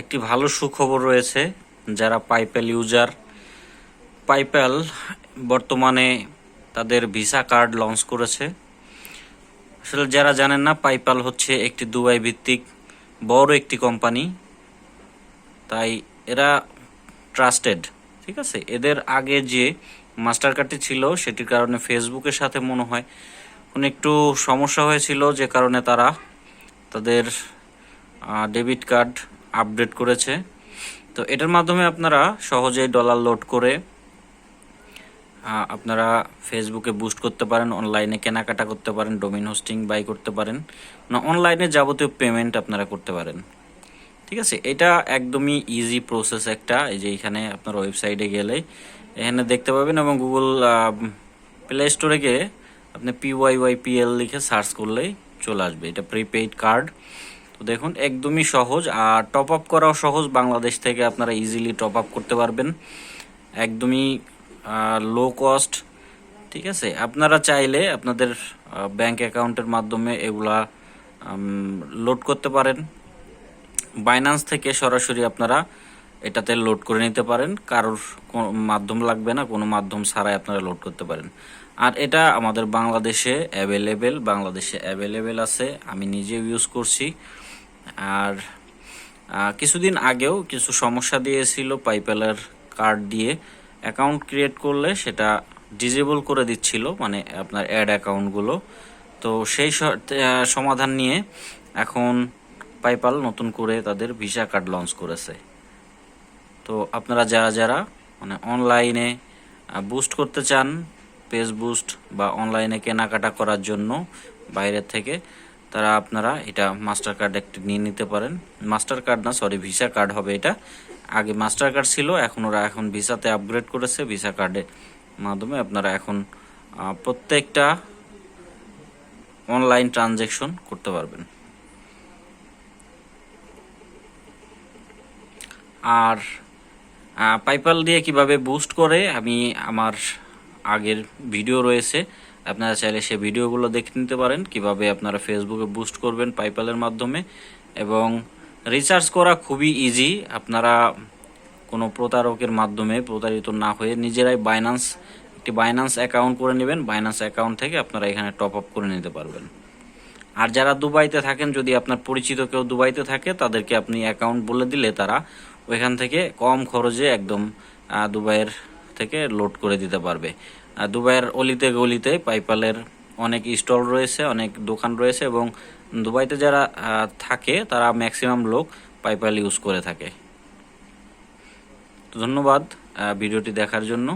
একটি ভালো সুখবর রয়েছে যারা পাইপ্যাল ইউজার। পাইপ্যাল বর্তমানে তাদের ভিসা কার্ড লঞ্চ করেছে। আসলে যারা জানেন না পাইপাল হচ্ছে একটি দুবাই ভিত্তিক বড় একটি কোম্পানি। তাই এরা ট্রাস্টেড, ঠিক আছে? এদের আগে যে মাস্টার কার্ডটি ছিল, সেটির কারণে ফেসবুকের সাথে মনে হয় কোনো একটু সমস্যা হয়েছিল, যে কারণে তারা তাদের ডেবিট কার্ড আপডেট করেছে। তো এটার মাধ্যমে আপনারা সহজেই ডলার লোড করে আপনারা ফেসবুকে বুস্ট করতে পারেন অনলাইনে কেনাকাটা করতে পারেন ডোমিন হোস্টিং বাই করতে পারেন না অনলাইনে যাবতীয় পেমেন্ট আপনারা করতে পারেন। ঠিক আছে? এটা একদমই ইজি প্রসেস একটা, এই যে এখানে আপনার ওয়েবসাইটে গেলে, এখানে দেখতে পাবেন এবং গুগল প্লে স্টোরে গিয়ে আপনি P Y Y P L লিখে সার্চ করলেই চলে আসবে। এটা প্রিপেইড কার্ড দেখুন, একদমই সহজ। আর টপ আপ করাও সহজ। বাংলাদেশ থেকে আপনারা ইজিলি টপ আপ করতে পারবেন। একদমই লো কস্ট ঠিক আছে? আপনারা চাইলে আপনাদের ব্যাংক অ্যাকাউন্টের মাধ্যমে এগুলা লোড করতে পারেন। বাইন্যান্স থেকে সরাসরি আপনারা এটাতে লোড করে নিতে পারেন। কারোর মাধ্যম লাগবে না। কোনো মাধ্যম ছাড়াই আপনারা লোড করতে পারেন। আর এটা আমাদের বাংলাদেশে অ্যাভেলেবেল বাংলাদেশে অ্যাভেলেবেল আছে। আমি নিজে ইউজ করছি। আর কিছুদিন আগেও কিছু সমস্যা দিয়েছিল পাইপেলের কার্ড দিয়ে। অ্যাকাউন্ট ক্রিয়েট করলে সেটা ডিজেবল করে দিচ্ছিল মানে আপনার অ্যাড অ্যাকাউন্টগুলো। তো সেই সমাধান নিয়ে এখন পাইপাল নতুন করে তাদের ভিসা কার্ড লঞ্চ করেছে। তো আপনারা যারা যারা মানে অনলাইনে বুস্ট করতে চান, পেজ বুস্ট বা অনলাইনে কেনাকাটা করার জন্য বাইরের থেকে তারা আপনারা এটা মাস্টার কার্ড একটি নিয়ে নিতে পারেন। মাস্টার কার্ড না সরি ভিসা কার্ড হবে এটা। আগে মাস্টার কার্ড ছিল, এখন ওরা এখন ভিসাতে আপগ্রেড করেছে, ভিসা কার্ডের মাধ্যমে আপনারা এখন প্রত্যেকটা অনলাইন ট্রানজ্যাকশন করতে পারবেন। আর পাইপাল দিয়ে কীভাবে বুস্ট করে, আমি আমার আগের ভিডিও রয়েছে। আপনারা চাইলে সেই ভিডিওগুলো দেখে নিতে পারেন, কীভাবে আপনারা ফেসবুকে বুস্ট করবেন পাইপালের মাধ্যমে। এবং রিচার্জ করা খুবই ইজি আপনারা কোনো প্রতারকের মাধ্যমে প্রতারিত না হয়ে নিজেরাই বাইন্যান্স একটি বাইন্যান্স অ্যাকাউন্ট করে নেবেন। বাইন্যান্স অ্যাকাউন্ট থেকে আপনারা এখানে টপ আপ করে নিতে পারবেন। আর যারা দুবাইতে থাকেন, যদি আপনার পরিচিত কেউ দুবাইতে থাকে, তাদেরকে আপনি অ্যাকাউন্ট বলে দিলে তারা ওইখান থেকে কম খরচে একদম দুবাইয়ের থেকে লোড করে দিতে পারবে। আর দুবাইয়ের অলিতে গলিতে পাইপালের অনেক স্টল রয়েছে, অনেক দোকান রয়েছে এবং দুবাইতে যারা থাকে তারা ম্যাক্সিমাম লোক পাইপাল ইউজ করে থাকে। ধন্যবাদ ভিডিওটি দেখার জন্য।